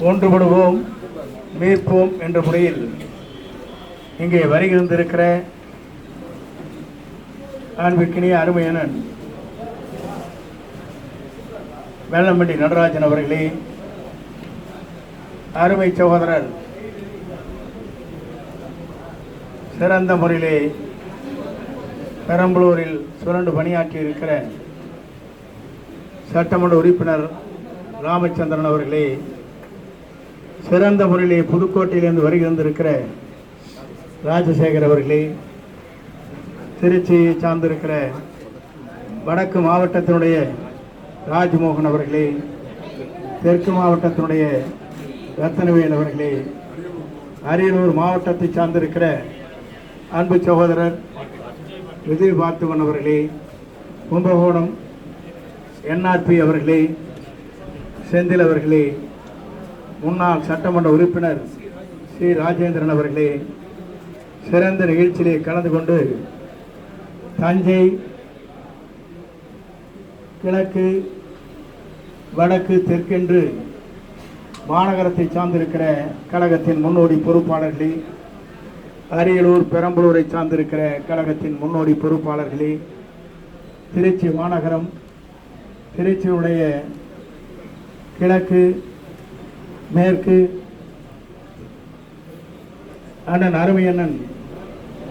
ஒன்றுபடுவோம் மீட்போம் என்ற முறையில் இங்கே வருகின்றிருக்கிற அன்பிற்கினிய அருமையனன் வெள்ளம்பட்டி நடராஜன் அவர்களே அருமை சகோதரர் சிறந்த முறையிலே பெரம்பலூரில் சுரண்டு பணியாற்றி இருக்கிற சட்டமன்ற உறுப்பினர் ராமச்சந்திரன் அவர்களே சிறந்த முறையிலே புதுக்கோட்டையிலிருந்து வந்திருக்கிற ராஜசேகர் அவர்களே திருச்சியை சார்ந்திருக்கிற வடக்கு மாவட்டத்தினுடைய ராஜ்மோகன் அவர்களே தெற்கு மாவட்டத்தினுடைய ரத்தனவேல் அவர்களே அரியலூர் மாவட்டத்தை சார்ந்திருக்கிற அன்பு சகோதரர் விஜய் பார்த்துவன் அவர்களே கும்பகோணம் என்ஆர்பி அவர்களே செந்தில் அவர்களே முன்னாள் சட்டமன்ற உறுப்பினர் ஸ்ரீ ராஜேந்திரன் அவர்களே சிறந்த நிகழ்ச்சியிலே கலந்து கொண்டு தஞ்சை கிழக்கு வடக்கு தெற்கென்று மாநகரத்தை சார்ந்திருக்கிற கழகத்தின் முன்னோடி பொறுப்பாளர்களே அரியலூர் பெரம்பலூரை சார்ந்திருக்கிற கழகத்தின் முன்னோடி பொறுப்பாளர்களே திருச்சி மாநகரம் திருச்சியுடைய கிழக்கு மேற்கு. அண்ணன் அருமையண்ணன்